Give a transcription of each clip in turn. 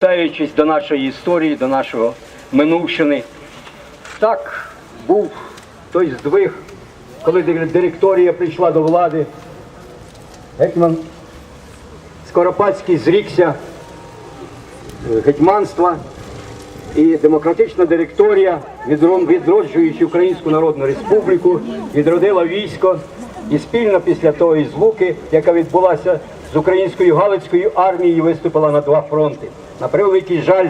Повертаючись до нашої історії, до нашого минувщини, так був той здвиг, коли директорія прийшла до влади. Гетьман Скоропадський зрікся е, гетьманства і демократична директорія, відроджуючи Українську Народну Республіку, відродила військо і спільно після тої звуки, яка відбулася з українською Галицькою армією, виступила на два фронти. На превеликий жаль,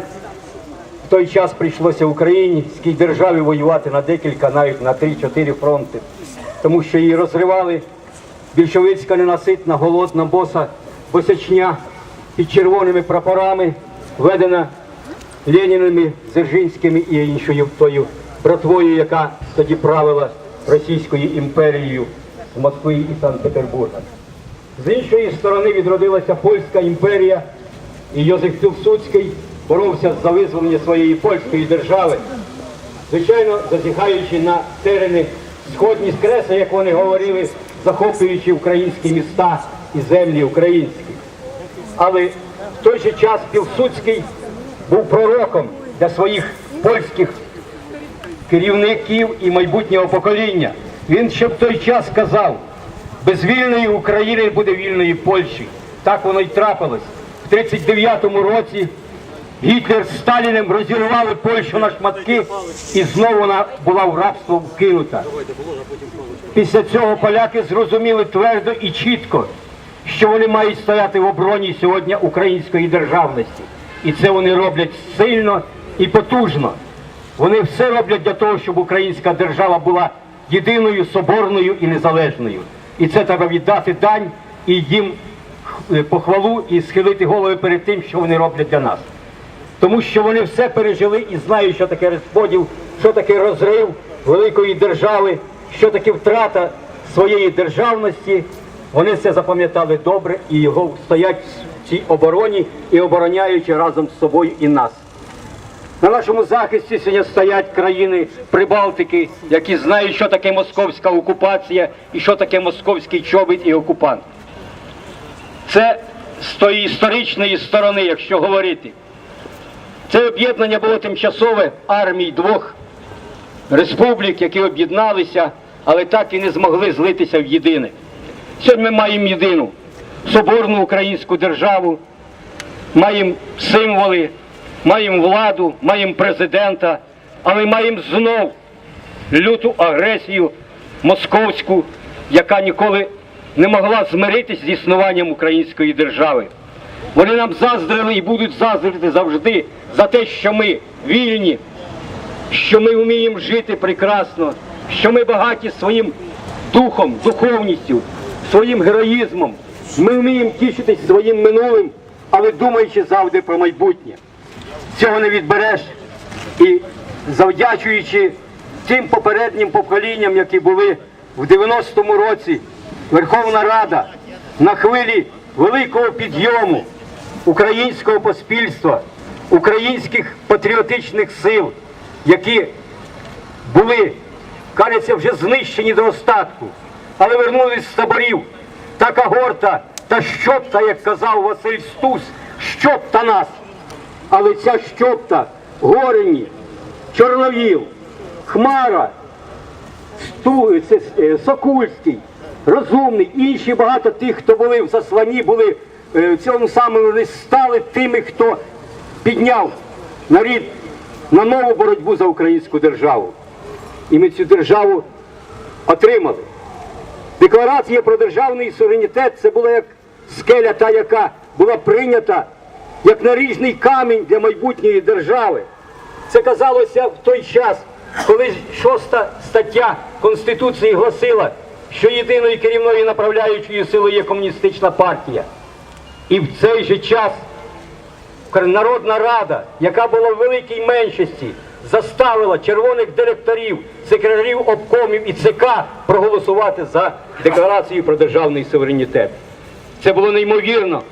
в той час прийшлося українській державі воювати на декілька, навіть на три-чотири фронти, тому що її розривали більшовицька ненаситна, голодна боса, босячня під червоними прапорами, ведена Леніними, Дзержинськими і іншою тою братвою, яка тоді правила Російською імперією з Москви і Санкт-Петербурга. З іншої сторони відродилася Польська імперія, і Йозеф Пілсудський боровся за визволення своєї польської держави, звичайно, зазіхаючи на терени сходні скреси, як вони говорили, захоплюючи українські міста і землі українські. Але в той же час Пілсудський був пророком для своїх польських керівників і майбутнього покоління. Він ще в той час сказав, без вільної України буде вільної Польщі. Так воно й трапилось. В 39-му році Гітлер з Сталіним розірвали Польщу на шматки, і знову вона була в рабство вкинута. Після цього поляки зрозуміли твердо і чітко, що вони мають стояти в обороні сьогодні української державності. І це вони роблять сильно і потужно. Вони все роблять для того, щоб українська держава була єдиною, соборною і незалежною. І це треба віддати дань і їм похвалу і схилити голови перед тим, що вони роблять для нас. Тому що вони все пережили і знають, що таке розподіл, що таке розрив великої держави, що таке втрата своєї державності. Вони це запам'ятали добре і його стоять в цій обороні і обороняючи разом з собою і нас. На нашому захисті сьогодні стоять країни Прибалтики, які знають, що таке московська окупація і що таке московський чобіт і окупант. Це з тої історичної сторони, якщо говорити. Це об'єднання було тимчасове армій двох республік, які об'єдналися, але так і не змогли злитися в єдине. Сьогодні ми маємо єдину соборну українську державу, маємо символи, маємо владу, маємо президента, але маємо знов люту агресію московську, яка ніколи не могла змиритись з існуванням української держави. Вони нам заздрили і будуть заздрити завжди за те, що ми вільні, що ми вміємо жити прекрасно, що ми багаті своїм духом, духовністю, своїм героїзмом. Ми вміємо тішитись своїм минулим, але думаючи завжди про майбутнє. Цього не відбереш. І завдячуючи тим попереднім поколінням, які були в 90-му році, Верховна Рада на хвилі великого підйому українського поспільства, українських патріотичних сил, які були, кажеться, вже знищені до остатку, але вернулись з таборів. Така горта та щопта, як казав Василь Стус, щопта нас. Але ця щопта, Горені, Чорновіл, Хмара, Сту, це, е, Сокульський, Розумний, інші багато тих, хто були в засланні, були е, в цьому самому вони стали тими, хто підняв нарід на нову боротьбу за українську державу. І ми цю державу отримали. Декларація про державний суверенітет це була як скеля, та яка була прийнята як наріжний камінь для майбутньої держави. Це казалося в той час, коли шоста стаття Конституції гласила, що єдиною керівною направляючою силою є комуністична партія. І в цей же час Народна Рада, яка була в великій меншості, заставила червоних директорів, секретарів обкомів і ЦК проголосувати за декларацію про державний суверенітет. Це було неймовірно,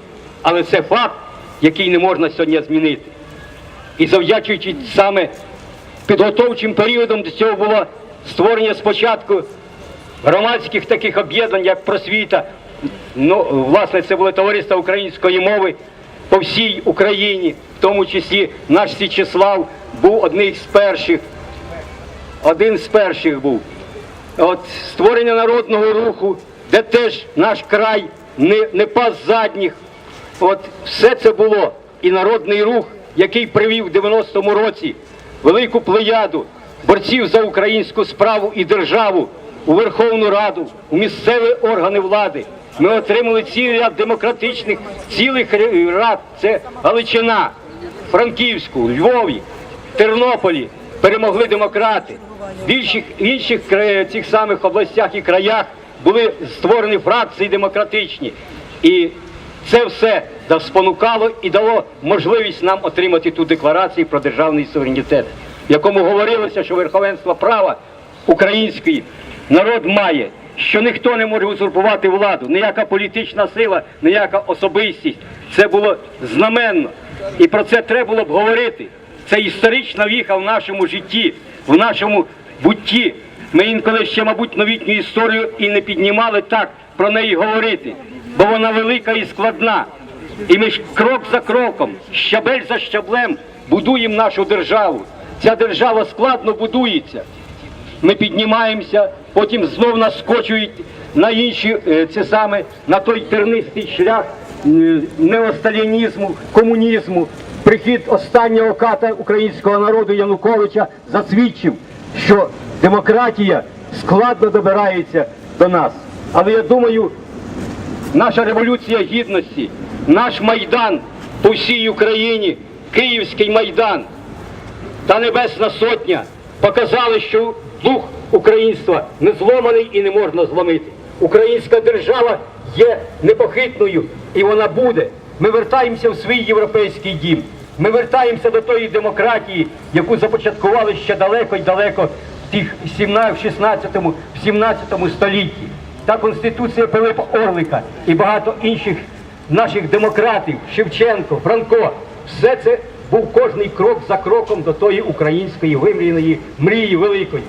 але це факт, який не можна сьогодні змінити. І завдячуючи саме підготовчим періодом до цього було створення спочатку громадських таких об'єднань, як просвіта. Ну, власне, це було товариство української мови по всій Україні. в тому числі наш Січеслав був одним з перших, один з перших був. От створення народного руху, де теж наш край не, не пас задніх. От все це було. І народний рух, який привів в 90-му році велику плеяду борців за українську справу і державу у Верховну Раду, у місцеві органи влади. Ми отримали цілий ряд демократичних цілих рад. Це Галичина, Франківську, Львові, Тернополі перемогли демократи. В інших, інших цих самих областях і краях були створені фракції демократичні. І це все спонукало і дало можливість нам отримати ту декларацію про державний суверенітет, в якому говорилося, що верховенство права український народ має, що ніхто не може узурпувати владу, ніяка політична сила, ніяка особистість. Це було знаменно. І про це треба було б говорити. Це історична віха в нашому житті, в нашому бутті. Ми інколи ще, мабуть, новітню історію і не піднімали так про неї говорити, бо вона велика і складна. І ми ж крок за кроком, щабель за щаблем будуємо нашу державу. Ця держава складно будується. Ми піднімаємося, потім знов нас скочують на інші е, це саме на той тернистий шлях неосталінізму, комунізму. Прихід останнього ката українського народу Януковича засвідчив, що демократія складно добирається до нас. Але я думаю, наша революція гідності, наш майдан по всій Україні, Київський майдан та Небесна Сотня показали, що дух українства не зломаний і не можна зломити. Українська держава є непохитною і вона буде. Ми вертаємося в свій європейський дім. Ми вертаємося до тої демократії, яку започаткували ще далеко й далеко в тих 17, 16, в 17 столітті. Та конституція Пилипа Орлика і багато інших наших демократів, Шевченко, Франко, все це був кожний крок за кроком до тої української вимріяної мрії великої.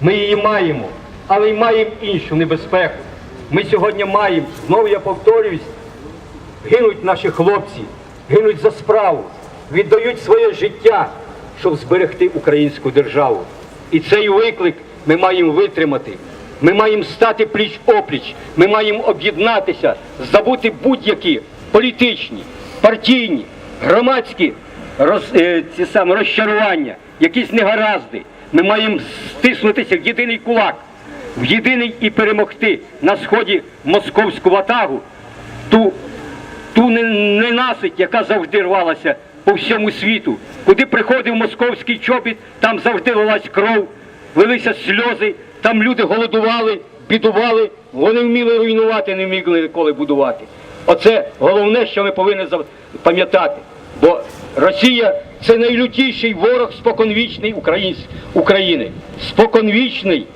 Ми її маємо, але й маємо іншу небезпеку. Ми сьогодні маємо, знову я повторююсь, гинуть наші хлопці, гинуть за справу, віддають своє життя, щоб зберегти українську державу. І цей виклик ми маємо витримати. Ми маємо стати пліч опліч, ми маємо об'єднатися, забути будь-які політичні, партійні, громадські роз, е, ці саме розчарування, якісь негаразди. Ми маємо стиснутися в єдиний кулак, в єдиний і перемогти на сході московську ватагу, ту ту ненасить, яка завжди рвалася по всьому світу. Куди приходив московський чобіт, там завжди лилась кров, лилися сльози, там люди голодували, бідували, вони вміли руйнувати, не вміли ніколи будувати. Оце головне, що ми повинні пам'ятати. Бо Росія це найлютіший ворог споконвічний України. Споконвічний.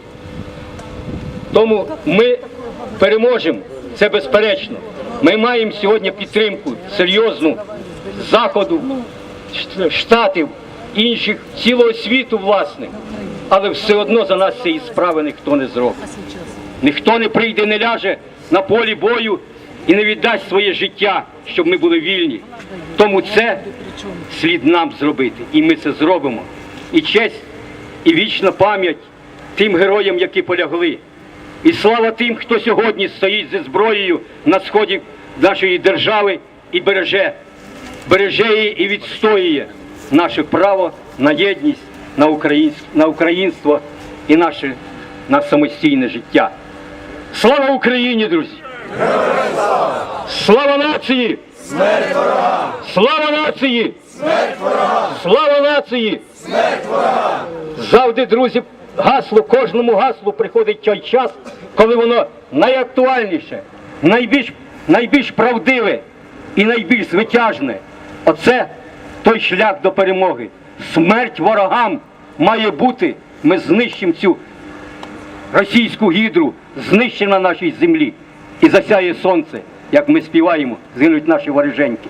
Тому ми переможемо, це безперечно. Ми маємо сьогодні підтримку серйозну заходу, штатів, інших, цілого світу, власне. Але все одно за нас цієї справи ніхто не зробить. Ніхто не прийде, не ляже на полі бою і не віддасть своє життя, щоб ми були вільні. Тому це слід нам зробити, і ми це зробимо. І честь, і вічна пам'ять тим героям, які полягли. І слава тим, хто сьогодні стоїть зі зброєю на сході нашої держави і береже, береже її і відстоює наше право на єдність, на, українсь- на українство і наше на самостійне життя. Слава Україні, друзі! Слава нації! Смерть ворогам! Слава нації! Смерть ворогам! Слава нації! Смерть ворогам! Завжди, друзі, гасло, кожному гаслу приходить той час, коли воно найактуальніше, найбільш, найбільш правдиве і найбільш звитяжне. Оце той шлях до перемоги. Смерть ворогам має бути. Ми знищимо цю російську гідру знищена на нашій землі. І засяє сонце, як ми співаємо, згинуть наші вороженьки.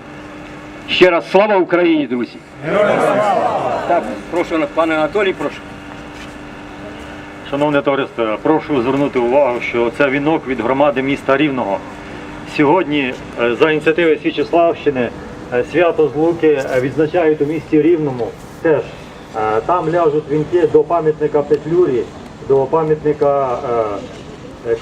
Ще раз слава Україні, друзі! Так, прошу, пане Анатолій, прошу. Шановне товариство, прошу звернути увагу, що це вінок від громади міста Рівного. Сьогодні е, за ініціативи Січеславщини е, свято Злуки е, відзначають у місті Рівному. Теж там ляжуть вінки до пам'ятника Петлюрі, до пам'ятника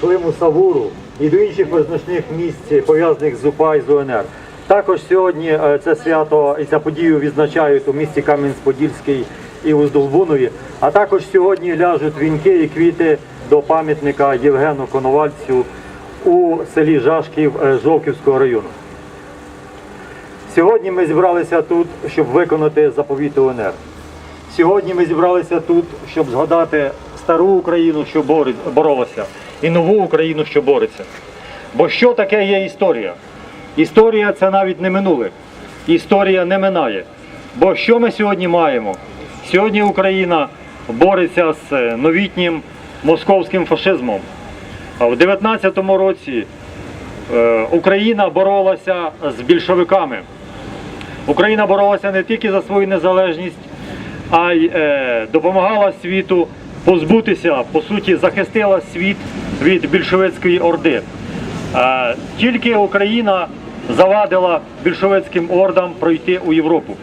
Климу Савуру і до інших визначних місць, пов'язаних з УПА і з УНР. Також сьогодні е, це свято і цю подію відзначають у місті Кам'янець-Подільський і у Здолбунові. А також сьогодні ляжуть вінки і квіти до пам'ятника Євгену Коновальцю у селі Жашків е, Жовківського району. Сьогодні ми зібралися тут, щоб виконати заповіт УНР. Сьогодні ми зібралися тут, щоб згадати стару Україну, що боролася, і нову Україну, що бореться. Бо що таке є історія? Історія це навіть не минуле. Історія не минає. Бо що ми сьогодні маємо? Сьогодні Україна бореться з е, новітнім московським фашизмом. А в 19-му році е, Україна боролася з більшовиками. Україна боролася не тільки за свою незалежність, а й е, допомагала світу позбутися, по суті, захистила світ від більшовицької орди. Е, тільки Україна завадила більшовицьким ордам пройти у Європу.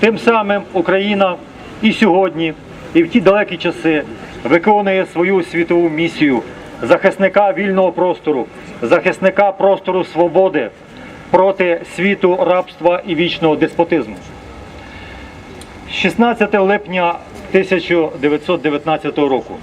Тим самим Україна і сьогодні, і в ті далекі часи виконує свою світову місію захисника вільного простору, захисника простору свободи проти світу рабства і вічного деспотизму. 16 липня 1919 року.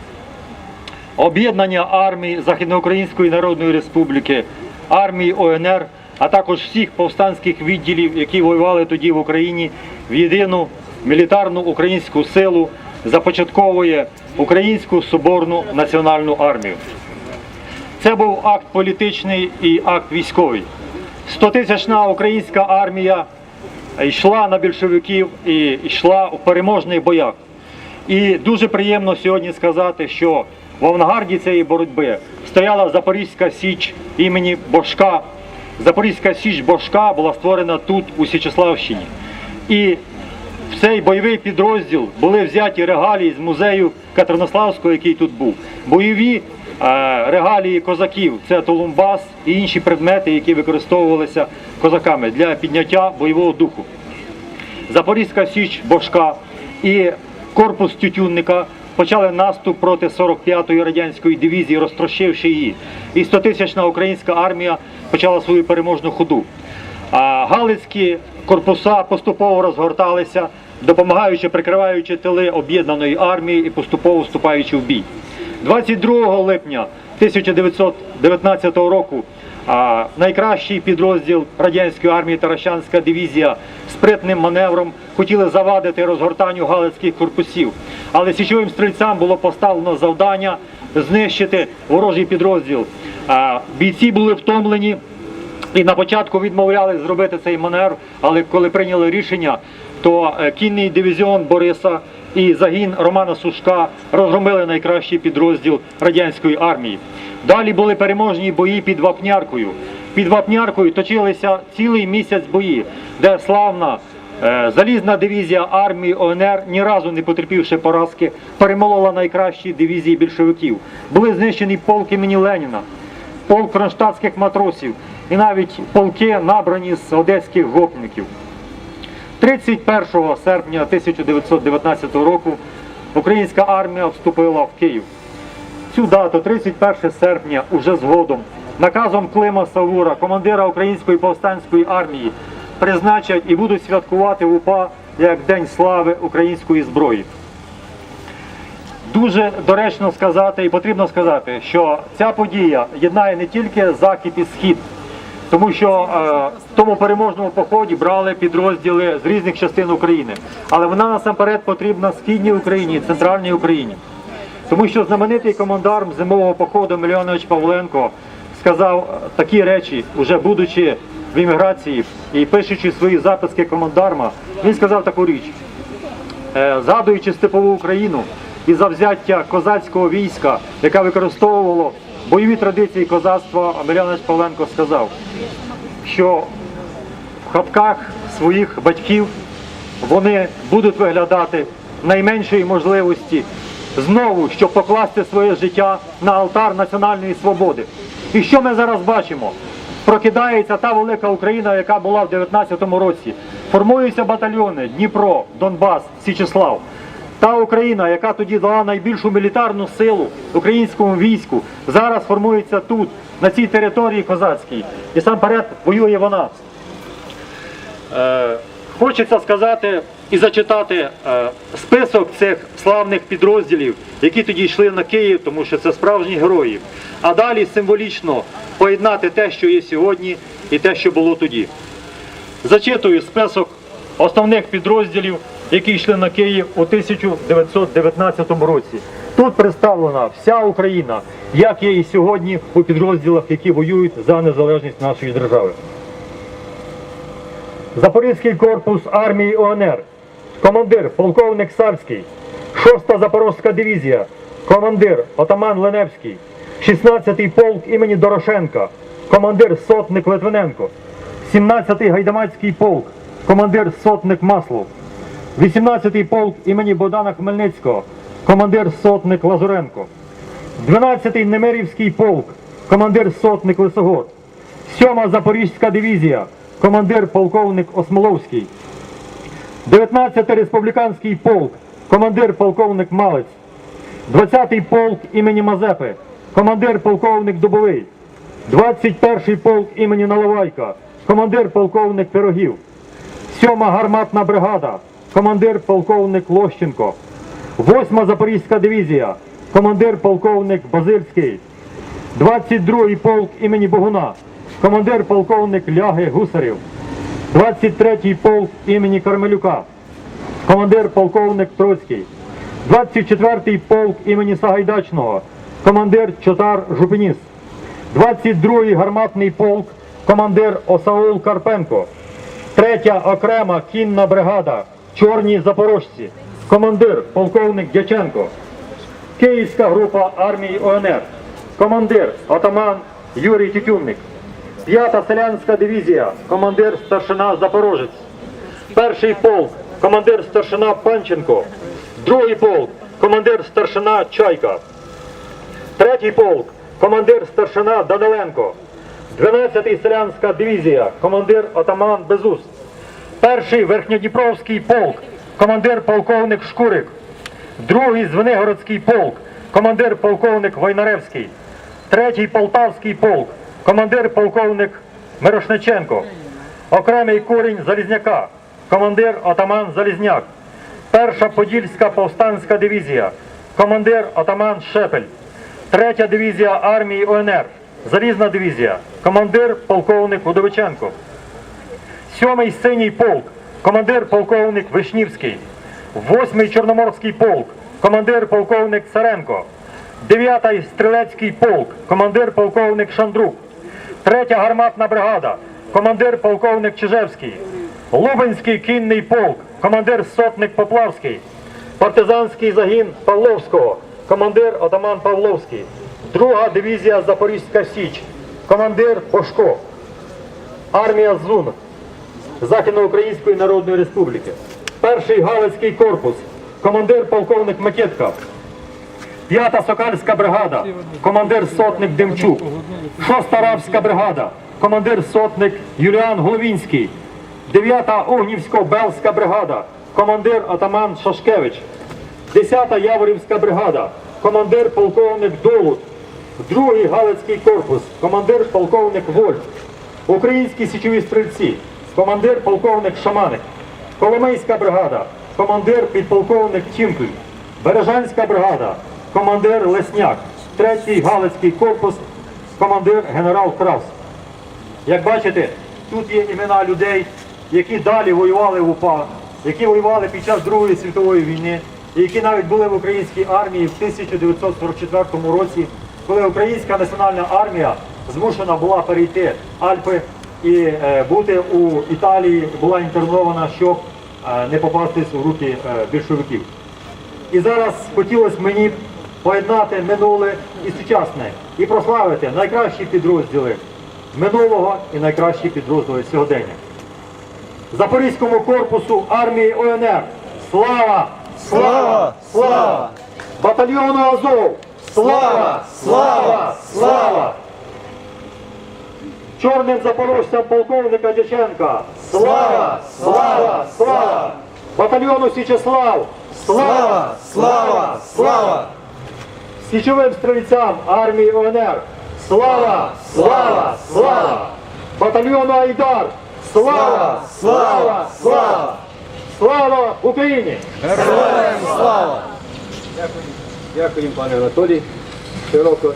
Об'єднання армій Західноукраїнської Народної Республіки, армії ОНР, а також всіх повстанських відділів, які воювали тоді в Україні, в єдину мілітарну українську силу започатковує Українську Соборну національну армію. Це був акт політичний і акт військовий. Стотисячна українська армія йшла на більшовиків і йшла у переможних боях. І дуже приємно сьогодні сказати, що в авангарді цієї боротьби стояла Запорізька Січ імені Бошка. Запорізька Січ Бошка була створена тут, у Січеславщині. І в цей бойовий підрозділ були взяті регалії з музею Катеринославського, який тут був. Бойові е, регалії козаків це толумбас і інші предмети, які використовувалися козаками для підняття бойового духу. Запорізька Січ Бошка і корпус Тютюнника почали наступ проти 45-ї радянської дивізії, розтрощивши її. І 100-тисячна українська армія почала свою переможну ходу. А галицькі корпуса поступово розгорталися, допомагаючи, прикриваючи тили об'єднаної армії і поступово вступаючи в бій. 22 липня 1919 року а, найкращий підрозділ радянської армії Таращанська дивізія спритним маневром хотіли завадити розгортанню галицьких корпусів. Але січовим стрільцям було поставлено завдання знищити ворожий підрозділ. Бійці були втомлені. І на початку відмовлялись зробити цей маневр, але коли прийняли рішення, то е, кінний дивізіон Бориса і загін Романа Сушка розгромили найкращий підрозділ радянської армії. Далі були переможні бої під Вапняркою. Під Вапняркою точилися цілий місяць бої, де славна е, залізна дивізія армії ОНР, ні разу не потерпівши поразки, перемолола найкращі дивізії більшовиків. Були знищені полк імені Леніна полк кронштадтських матросів і навіть полки набрані з одеських гопників. 31 серпня 1919 року українська армія вступила в Київ. Цю дату, 31 серпня, уже згодом, наказом Клима Савура, командира Української повстанської армії, призначать і будуть святкувати в УПА як День слави української зброї. Дуже доречно сказати і потрібно сказати, що ця подія єднає не тільки захід і схід, тому що е, в тому переможному поході брали підрозділи з різних частин України, але вона насамперед потрібна східній Україні, центральній Україні. Тому що знаменитий командарм зимового походу Мільйонович Павленко сказав такі речі, уже будучи в імміграції і пишучи свої записки командарма, він сказав таку річ. Е, згадуючи степову Україну і завзяття козацького війська, яке використовувало бойові традиції козацтва, Омелянович Павленко сказав, що в хатках своїх батьків вони будуть виглядати найменшої можливості знову, щоб покласти своє життя на алтар національної свободи. І що ми зараз бачимо? прокидається та велика Україна, яка була в 19-му році. Формуються батальйони Дніпро, Донбас, Січеслав. Та Україна, яка тоді дала найбільшу мілітарну силу українському війську, зараз формується тут, на цій території козацькій. І сам перед воює вона. Е, хочеться сказати і зачитати е, список цих славних підрозділів, які тоді йшли на Київ, тому що це справжні герої. А далі символічно поєднати те, що є сьогодні, і те, що було тоді. Зачитую список основних підрозділів, які йшли на Київ у 1919 році. Тут представлена вся Україна, як є і сьогодні у підрозділах, які воюють за незалежність нашої держави. Запорізький корпус армії ОНР, командир полковник Савський, 6-та Запорозька дивізія, командир отаман Леневський, 16-й полк імені Дорошенка, командир сотник Литвиненко, 17-й гайдамацький полк, командир сотник Маслов, 18-й полк імені Богдана Хмельницького, командир сотник Лазуренко, 12-й Немирівський полк, командир сотник Лисогор, 7-ма Запорізька дивізія, командир полковник Осмоловський, 19-й республіканський полк, командир полковник Малець, 20-й полк імені Мазепи, командир полковник Дубовий, 21-й полк імені Наливайка, командир полковник Пирогів, 7-ма гарматна бригада, командир полковник Лощенко, 8-ма Запорізька дивізія, командир полковник Базильський, 22-й полк імені Богуна, командир полковник Ляги Гусарів, 23-й полк імені Кармелюка, командир полковник Троцький, 24-й полк імені Сагайдачного, командир Чотар Жупеніс, 22-й гарматний полк, командир Осаул Карпенко, 3-я окрема кінна бригада, Чорні Запорожці, командир полковник Дяченко, Київська група армії ОНР, командир отаман Юрій Тютюнник, 5-та селянська дивізія, командир старшина Запорожець, перший полк, командир старшина Панченко, другий полк, командир старшина Чайка, третій полк, командир старшина Даниленко, 12-й селянська дивізія, командир отаман Безуст, перший верхньодніпровський полк, командир полковник Шкурик, другий Звенигородський полк, командир полковник Войнаревський, третій Полтавський полк, командир полковник Мирошниченко, окремий корінь Залізняка, командир отаман Залізняк, перша Подільська повстанська дивізія, командир отаман Шепель, третя дивізія армії ОНР, залізна дивізія, командир полковник Удовиченко. Сьомий синій полк, командир полковник Вишнівський, восьмий Чорноморський полк, командир полковник Царенко, дев'ятий стрілецький полк, командир полковник Шандрук, третя гарматна бригада, командир полковник Чижевський, Лубенський кінний полк, командир сотник Поплавський, партизанський загін Павловського, командир отаман Павловський, друга дивізія Запорізька Січ, командир Бошко, армія Зун, Західноукраїнської Народної Республіки. Перший Галицький корпус, командир полковник Макетка. П'ята Сокальська бригада, командир сотник Демчук. Шоста Равська бригада, командир сотник Юліан Головінський. Дев'ята Огнівсько-Белська бригада, командир атаман Шашкевич. Десята Яворівська бригада, командир полковник Долут. Другий Галицький корпус, командир полковник Вольф. Українські січові стрільці, командир полковник Шаманик, Коломийська бригада, командир підполковник Тімпль, Бережанська бригада, командир Лесняк, третій Галицький корпус, командир генерал Краус. Як бачите, тут є імена людей, які далі воювали в УПА, які воювали під час Другої світової війни, і які навіть були в українській армії в 1944 році, коли українська національна армія змушена була перейти Альпи і е, бути у Італії, була інтернована, щоб е, не попастись у руки е, більшовиків. І зараз хотілося мені поєднати минуле і сучасне і прославити найкращі підрозділи минулого і найкращі підрозділи сьогодення. Запорізькому корпусу армії ОНР. Слава! Слава! Слава! Батальйону Азов! Слава! Слава! Слава! Чорним запорожцям полковника Дяченка. Слава! Слава! Слава! Батальйону Січеслав! Слава! Слава! Слава! Січовим стрільцям армії ОНР! Слава! Слава! Слава! Батальйону Айдар! Слава! Слава! Слава! Слава Україні! Героям слава! Дякуємо, пане Анатолій. Широко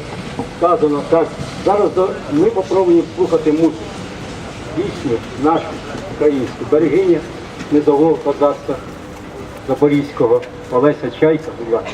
сказано. Так, зараз ми попробуємо слухати музику. Пісню нашу українську. Берегиня низового козацтва Запорізького. Олеся Чайка, будь ласка.